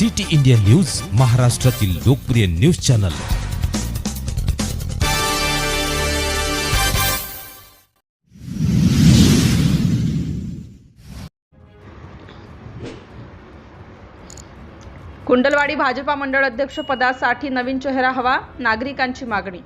City India news महाराष्ट्रातील लोकप्रिय news channel. Kundalwadi Bhajpa मंडळ अध्यक्ष पदासाठी नवीन चेहरा हवा नागरिकांची मागणी.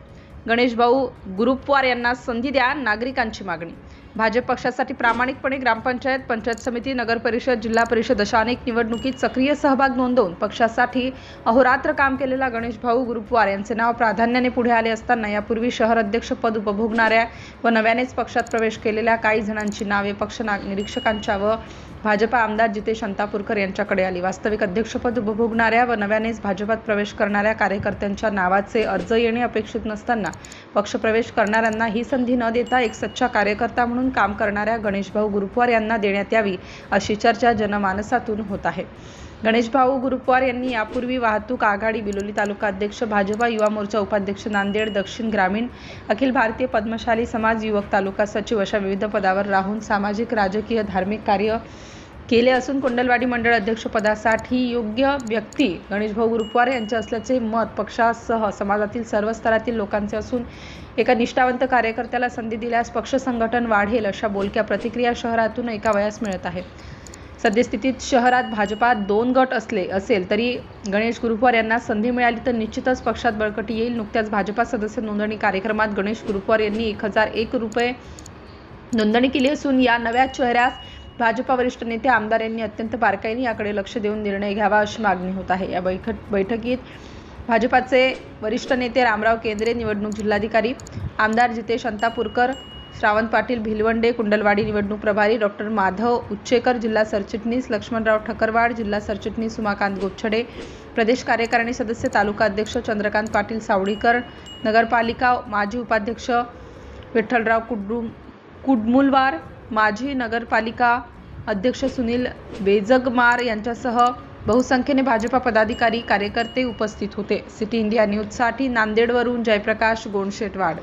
गणेश भाऊ गुरुपवार यांना संधी द्या नागरिकांची मागणी. भाजप पक्षासाठी प्रामाणिकपणे ग्रामपंचायत पंचायत समिती नगर परिषद जिल्हा परिषद अशा अनेक निवडणुकीत सक्रिय सहभाग नोंदवून पक्षासाठी अहोरात्र काम केलेला गणेश भाऊ गुरुपवार यांचे नाव प्राधान्याने पुढे आले असताना यापूर्वी शहर अध्यक्षपद उपभोगणाऱ्या व नव्यानेच पक्षात प्रवेश केलेल्या काही जणांची नावे पक्ष निरीक्षकांच्या व भाजपा आमदार जितेश अंतापूरकर यांच्याकडे आली. वास्तविक अध्यक्षपद उपभोगणाऱ्या व नव्यानेच भाजपात प्रवेश करणाऱ्या कार्यकर्त्यांच्या नावाचे अर्ज येणे अपेक्षित नसताना पक्षप्रवेश करणाऱ्यांना ही संधी न देता एक सच्चा कार्यकर्ता म्हणून काम करणाऱ्या गणेशभाऊ गुरुपवार यांना देण्यात यावी अशी चर्चा जनमानसातून होत आहे. गणेशभाऊ गुरुपवार यांनी यापूर्वी वाहतूक आघाडी बिलोली तालुका अध्यक्ष भाजपा युवा मोर्चा उपाध्यक्ष नांदेड दक्षिण ग्रामीण अखिल भारतीय पद्मशाली समाज युवक तालुका सचिव अशा विविध पदावर राहून सामाजिक राजकीय धार्मिक कार्य केले असून कुंडलवाडी मंडळ अध्यक्षपदासाठी योग्य व्यक्ती गणेशभाऊ गुरुपवार यांचे असल्याचे मत पक्षासह समाजातील सर्व स्तरातील लोकांचे असून एका निष्ठावंत कार्यकर्त्याला संधी दिल्यास पक्ष संघटन वाढेल अशा बोलक्या प्रतिक्रिया शहरातून एका वयास मिळत आहे. सद्यस्थितीत शहरात भाजपात दोन गट असले असेल तरी गणेश गुरुपवार यांना संधी मिळाली तर निश्चितच पक्षात बळकटी येईल. नुकत्याच भाजपा सदस्य नोंदणी कार्यक्रमात गणेश गुरुपवार यांनी एक हजार एक रुपये नोंदणी केली असून या नव्या चेहऱ्यास भाजपा वरिष्ठ नेते आमदार यांनी अत्यंत बारकाईने याकडे लक्ष देऊन निर्णय घ्यावा अशी मागणी होत आहे. या बैठक बैठकीत भाजपाचे वरिष्ठ नेते रामराव केंद्रे निवडणूक जिल्हाधिकारी आमदार जितेश अंतापूरकर श्रावण पाटील भिलवंडे कुंडलवाडी निवडणूक प्रभारी डॉक्टर माधव उच्चेकर जिल्हा सरचिटणीस लक्ष्मणराव ठकरवाड जिल्हा सरचिटणीस उमाकांत गोपछडे प्रदेश कार्यकारिणी सदस्य तालुका अध्यक्ष चंद्रकांत पाटील सावडीकर नगरपालिका माजी उपाध्यक्ष विठ्ठलराव कुडू कुडमुलवार माजी नगरपालिका अध्यक्ष सुनील बेजगमार यांच्यासह बहुसंख्येने भाजपा पदाधिकारी कार्यकर्ते उपस्थित होते. सिटी इंडिया न्यूजसाठी नांदेडवरून जयप्रकाश गोंडशेटवाड.